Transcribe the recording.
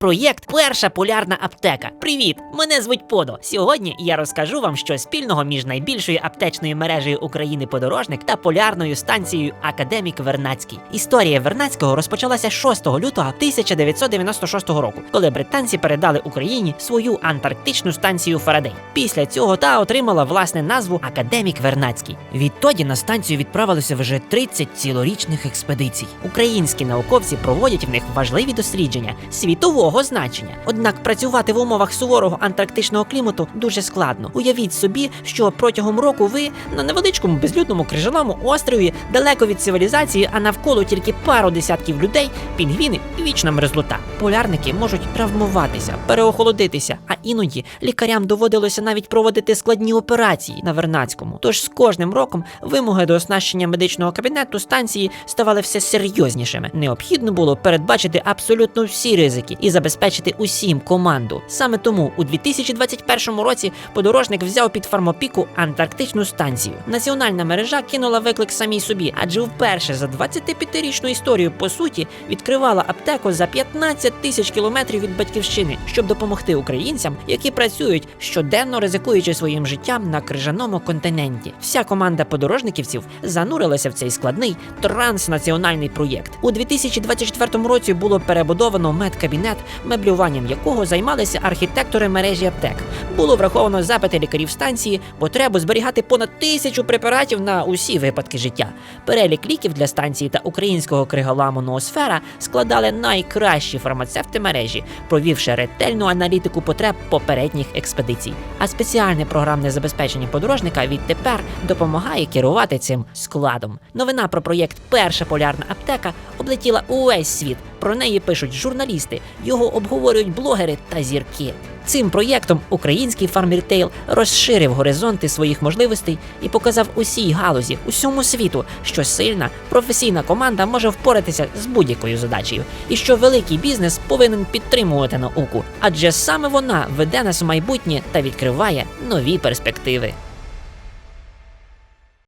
Проєкт Перша полярна аптека. Привіт! Мене звуть Подо. Сьогодні я розкажу вам, що спільного між найбільшою аптечною мережею України подорожник та полярною станцією Академік Вернацький. Історія Вернацького розпочалася 6 лютого 1996 року, коли британці передали Україні свою антарктичну станцію Фарадей. Після цього та отримала власне назву Академік Вернацький. Відтоді на станцію відправилося вже 30 цілорічних експедицій. Українські науковці проводять в них важливі дослідження світового значення. Однак працювати в умовах суворого антарктичного клімату дуже складно. Уявіть собі, що протягом року ви на невеличкому безлюдному крижаному острові, далеко від цивілізації, а навколо тільки пару десятків людей, пінгвіни і вічна мерзлота. Полярники можуть травмуватися, переохолодитися, а іноді лікарям доводилося навіть проводити складні операції на Вернацькому. Тож з кожним роком вимоги до оснащення медичного кабінету станції ставали все серйознішими. Необхідно було передбачити абсолютно всі ризики і забезпечити усім команду. Саме тому у 2021 році подорожник взяв під фармопіку антарктичну станцію. Національна мережа кинула виклик самій собі, адже вперше за 25-річну історію по суті відкривала аптеку за 15 тисяч кілометрів від батьківщини, щоб допомогти українцям, які працюють щоденно ризикуючи своїм життям на крижаному континенті. Вся команда подорожниківців занурилася в цей складний транснаціональний проєкт. У 2024 році було перебудовано медкабінет, меблюванням якого займалися архітектори мережі аптек. Було враховано запити лікарів станції, потребу зберігати понад тисячу препаратів на усі випадки життя. Перелік ліків для станції та українського криголаму Ноосфера складали найкращі фармацевти мережі, провівши ретельну аналітику потреб попередніх експедицій. А спеціальне програмне забезпечення подорожника відтепер допомагає керувати цим складом. Новина про проєкт Перша полярна аптека облетіла увесь світ. Про неї пишуть журналісти, його обговорюють блогери та зірки. Цим проєктом український фармрітейл розширив горизонти своїх можливостей і показав усій галузі, усьому світу, що сильна професійна команда може впоратися з будь-якою задачею, і що великий бізнес повинен підтримувати науку, адже саме вона веде нас в майбутнє та відкриває нові перспективи.